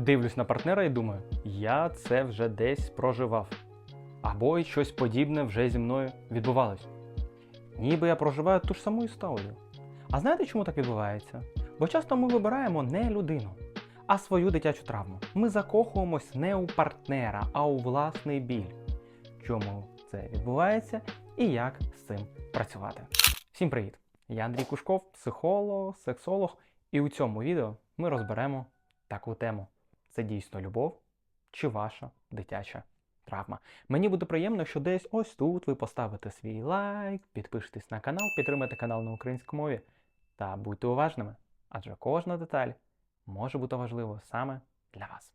Дивлюсь на партнера і думаю, я це вже десь проживав. Або й щось подібне вже зі мною відбувалось. Ніби я проживаю ту ж саму історію. А знаєте, чому так відбувається? Бо часто ми вибираємо не людину, а свою дитячу травму. Ми закохуємось не у партнера, а у власний біль. Чому це відбувається і як з цим працювати? Всім привіт! Я Андрій Кушков, психолог, сексолог, і у цьому відео ми розберемо таку тему: це дійсно любов чи ваша дитяча травма. Мені буде приємно, що десь ось тут ви поставите свій лайк, підпишетесь на канал, підтримайте канал на українській мові та будьте уважними, адже кожна деталь може бути важливою саме для вас.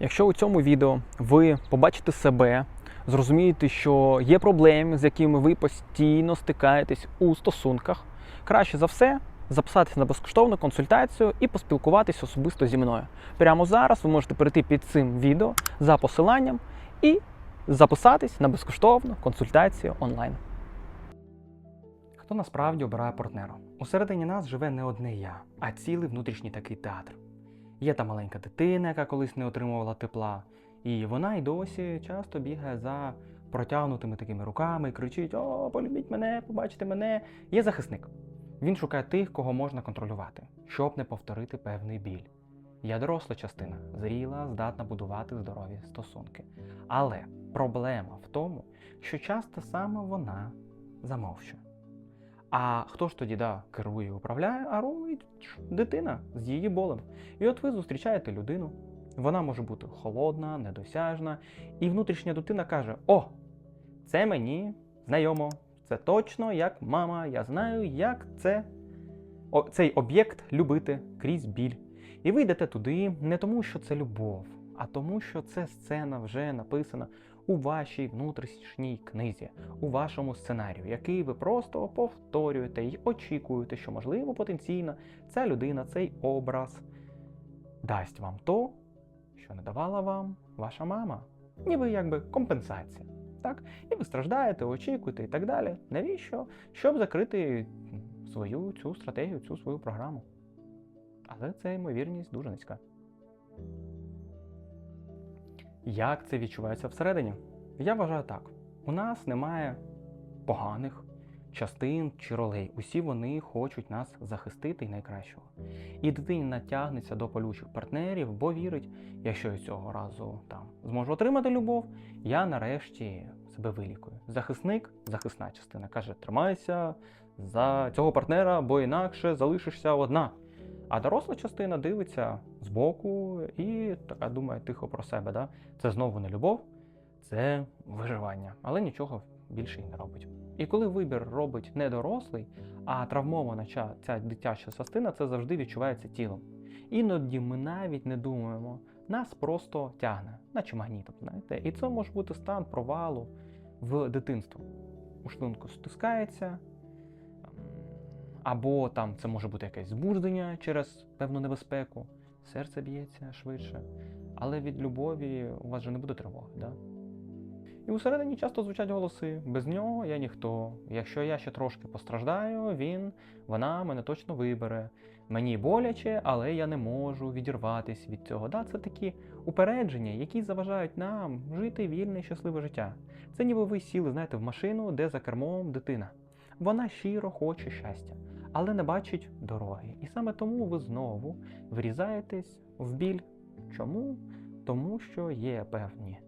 Якщо у цьому відео ви побачите себе, зрозумієте, що є проблеми, з якими ви постійно стикаєтесь у стосунках, краще за все записатися на безкоштовну консультацію і поспілкуватися особисто зі мною. Прямо зараз ви можете перейти під цим відео за посиланням і записатись на безкоштовну консультацію онлайн. Хто насправді обирає партнера? Усередині нас живе не одне я, а цілий внутрішній такий театр. Є та маленька дитина, яка колись не отримувала тепла, і вона й досі часто бігає за протягнутими такими руками і кричить: О, полюбіть мене, побачите мене. Є захисник. Він шукає тих, кого можна контролювати, щоб не повторити певний біль. Я доросла частина, зріла, здатна будувати здорові стосунки. Але проблема в тому, що часто саме вона замовчує. А хто ж тоді да, керує і управляє, а рулить дитина з її болем. І от ви зустрічаєте людину, вона може бути холодна, недосяжна, і внутрішня дитина каже: О, це мені знайомо, це точно як мама, я знаю, як це о, цей об'єкт любити крізь біль. І ви йдете туди не тому, що це любов, а тому, що це сцена вже написана у вашій внутрішній книзі, у вашому сценарію, який ви просто повторюєте і очікуєте, що, можливо, потенційно ця людина, цей образ дасть вам то, що не давала вам ваша мама. Ніби якби компенсація. Так? І ви страждаєте, очікуєте і так далі. Навіщо? Щоб закрити свою цю стратегію, цю свою програму. Але це ймовірність дуже низька. Як це відчувається всередині? Я вважаю так: у нас немає поганих частин чи ролей. Усі вони хочуть нас захистити і найкращого. І дитина натягнеться до полючих партнерів, бо вірить, якщо я цього разу там зможу отримати любов, я нарешті себе вилікую. Захисник, захисна частина каже: тримайся за цього партнера, бо інакше залишишся одна. А доросла частина дивиться збоку і така думає тихо про себе. Да? Це знову не любов, це виживання, але нічого більше й не робить. І коли вибір робить не дорослий, а травмована ця, дитяча частина, це завжди відчувається тілом. Іноді ми навіть не думаємо, нас просто тягне, наче магнітом. знаєте. І це може бути стан провалу в дитинство. У шлунку стискається. Або там це може бути якесь збудження через певну небезпеку, серце б'ється швидше. Але від любові у вас же не буде тривоги. Да? І усередині часто звучать голоси: без нього я ніхто. Якщо я ще трошки постраждаю, він, вона мене точно вибере. Мені боляче, але я не можу відірватися від цього. Да, Це такі упередження, які заважають нам жити вільне і щасливе життя. Це ніби ви сіли, знаєте, в машину, де за кермом дитина. Вона щиро хоче щастя, але не бачить дороги. І саме тому ви знову врізаєтесь в біль. Чому? Тому що є певні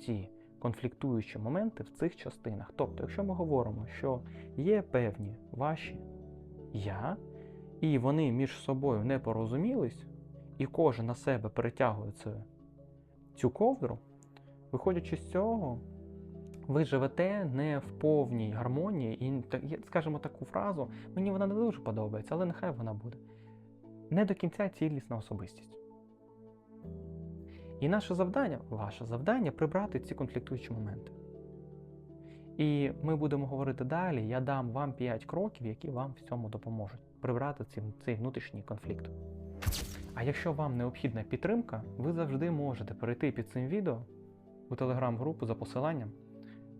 ці конфліктуючі моменти в цих частинах. Тобто, якщо ми говоримо, що є певні ваші я, і вони між собою не порозумілись, і кожен на себе перетягує цю ковдру, виходячи з цього, ви живете не в повній гармонії, і скажімо таку фразу, мені вона не дуже подобається, але нехай вона буде. Не до кінця цілісна особистість. І наше завдання, ваше завдання прибрати ці конфліктуючі моменти. І ми будемо говорити далі. Я дам вам 5 кроків, які вам в цьому допоможуть прибрати цей, цей внутрішній конфлікт. А якщо вам необхідна підтримка, ви завжди можете перейти під цим відео у телеграм-групу за посиланням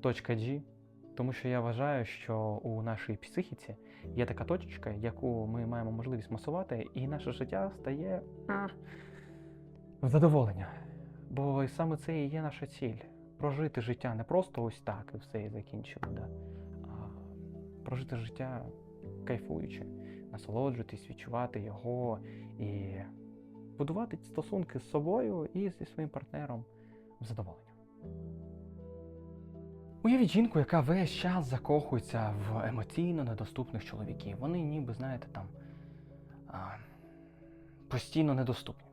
.g, тому що я вважаю, що у нашій психіці є така точечка, яку ми маємо можливість масувати, і наше життя стає Задоволення. Бо саме це і є наша ціль. Прожити життя не просто ось так і все і закінчили, да? а прожити життя кайфуючи, насолоджуватись, відчувати його і будувати стосунки з собою і зі своїм партнером в задоволення. Уявіть жінку, яка весь час закохується в емоційно недоступних чоловіків. Вони ніби, знаєте, там постійно недоступні.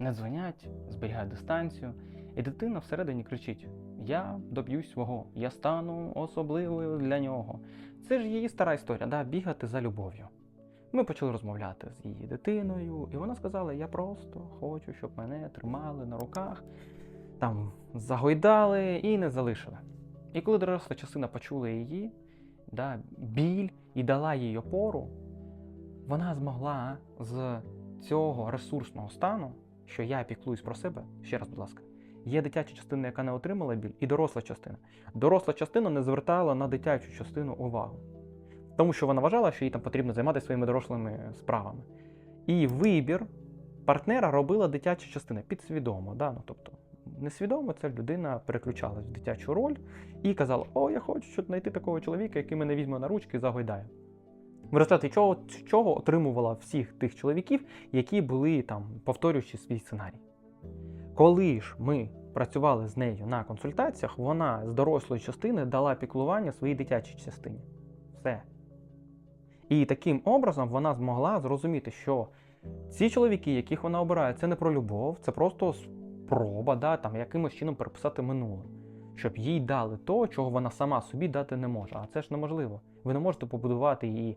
Не дзвонять, зберігають дистанцію, і дитина всередині кричить: Я доб'юсь свого, я стану особливою для нього. Це ж її стара історія, да, бігати за любов'ю. Ми почали розмовляти з її дитиною, і вона сказала: Я просто хочу, щоб мене тримали на руках, там загойдали і не залишили. І коли доросла частина почула її, да, біль і дала їй опору, вона змогла з цього ресурсного стану, що я піклуюсь про себе, ще раз, будь ласка, є дитяча частина, яка не отримала біль, і доросла частина. Доросла частина не звертала на дитячу частину увагу, тому що вона вважала, що їй там потрібно займатися своїми дорослими справами. І вибір партнера робила дитяча частина підсвідомо. Да? Ну, тобто, несвідомо ця людина переключалась в дитячу роль і казала: О, я хочу знайти такого чоловіка, який мене візьме на ручки і загойдає. В результаті чого, чого отримувала всіх тих чоловіків, які були там, повторюючи свій сценарій. Коли ж ми працювали з нею на консультаціях, вона з дорослої частини дала піклування своїй дитячій частині. Все. І таким образом вона змогла зрозуміти, що ці чоловіки, яких вона обирає, це не про любов, це просто спроба да, там, якимось чином переписати минуле. Щоб їй дали то, чого вона сама собі дати не може. А це ж неможливо. Ви не можете побудувати і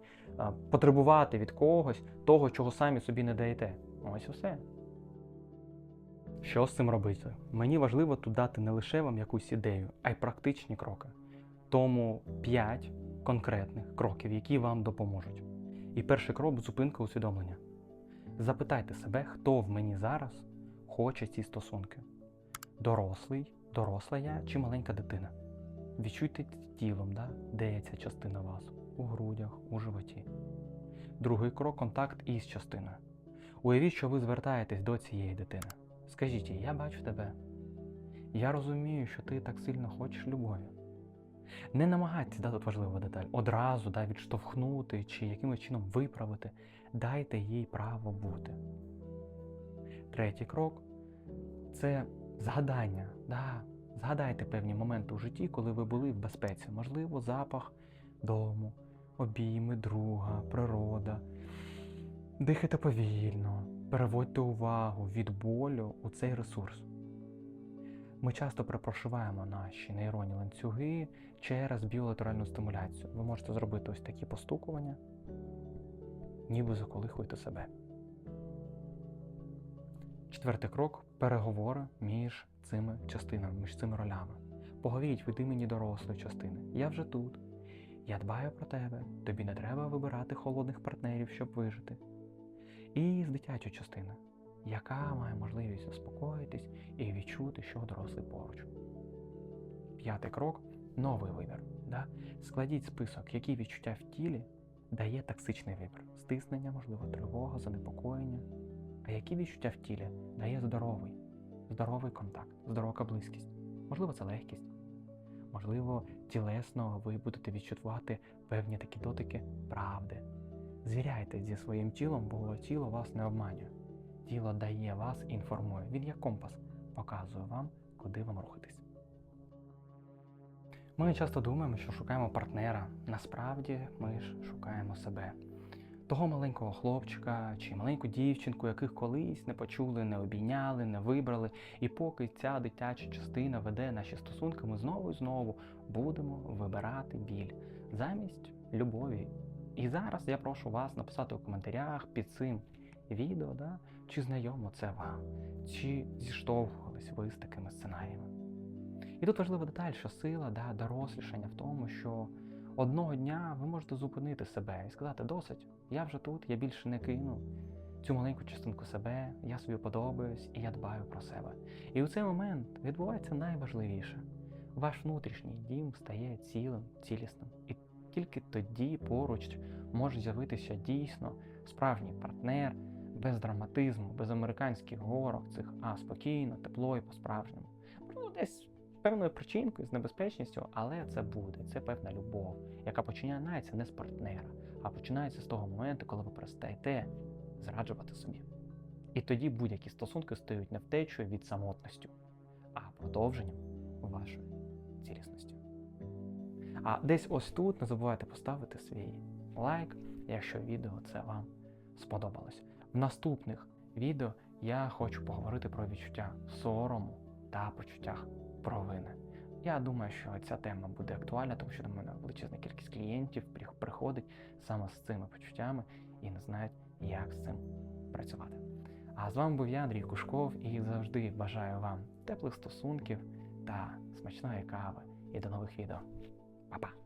потребувати від когось того, чого самі собі не даєте. Ось і все. Що з цим робити? Мені важливо тут дати не лише вам якусь ідею, а й практичні кроки. Тому 5 конкретних кроків, які вам допоможуть. І перший крок зупинка усвідомлення. Запитайте себе, хто в мені зараз хоче ці стосунки: дорослий, доросла я чи маленька дитина. Відчуйте тілом, да? де є ця частина вас у грудях, у животі. Другий крок контакт із частиною. Уявіть, що ви звертаєтесь до цієї дитини. Скажіть їй, я бачу тебе. Я розумію, що ти так сильно хочеш любові. Не намагайтесь, да, тут важлива деталь, одразу да, відштовхнути чи якимось чином виправити. Дайте їй право бути. Третій крок це згадання. Да, Згадайте певні моменти у житті, коли ви були в безпеці. Можливо, запах дому, обійми друга, природа. Дихайте повільно, переводьте увагу від болю у цей ресурс. Ми часто припрошиваємо наші нейронні ланцюги через біолатеральну стимуляцію. Ви можете зробити ось такі постукування, ніби заколихуєте себе. Четвертий крок переговори між цими частинами, між цими ролями. Поговоріть від імені дорослої частини. Я вже тут. Я дбаю про тебе. Тобі не треба вибирати холодних партнерів, щоб вижити. І з дитячої частини, яка має можливість заспокоїтись і відчути, що дорослий поруч. П'ятий крок новий вибір. Да? Складіть список, які відчуття в тілі дає токсичний вибір. Стиснення, можливо, тривога, занепокоєння. А які відчуття в тілі дає здоровий, здоровий контакт, здорова близькість. Можливо, це легкість. Можливо, тілесно ви будете відчувати певні такі дотики правди. Звіряйтесь зі своїм тілом, бо тіло вас не обманює. Тіло дає вас і інформує. Він як компас показує вам, куди вам рухатись. Ми часто думаємо, що шукаємо партнера. Насправді ми ж шукаємо себе. Того маленького хлопчика чи маленьку дівчинку, яких колись не почули, не обійняли, не вибрали. І поки ця дитяча частина веде наші стосунки, ми знову і знову будемо вибирати біль замість любові. І зараз я прошу вас написати у коментарях під цим відео, да, чи знайомо це вам, чи зіштовхувались ви з такими сценаріями. І тут важлива деталь, що сила да, дорослішання в тому, що одного дня ви можете зупинити себе і сказати: досить, я вже тут, я більше не кину цю маленьку частинку себе, я собі подобаюсь і я дбаю про себе. І у цей момент відбувається найважливіше. Ваш внутрішній дім стає цілим, цілісним. І тільки тоді поруч може з'явитися дійсно справжній партнер, без драматизму, без американських горок цих, а спокійно, тепло і по-справжньому. Можливо, десь певною причинкою, з небезпечністю, але це буде. Це певна любов, яка починається не з партнера, а починається з того моменту, коли ви перестаєте зраджувати собі. І тоді будь-які стосунки стають не втечею від самотності, а продовженням вашої цілісності. А десь ось тут не забувайте поставити свій лайк, якщо відео це вам сподобалось. В наступних відео я хочу поговорити про відчуття сорому та почуттях провини. Я думаю, що ця тема буде актуальна, тому що до мене величезна кількість клієнтів приходить саме з цими почуттями і не знають, як з цим працювати. А з вами був я, Андрій Кушков, і завжди бажаю вам теплих стосунків та смачної кави. І до нових відео. Па-па!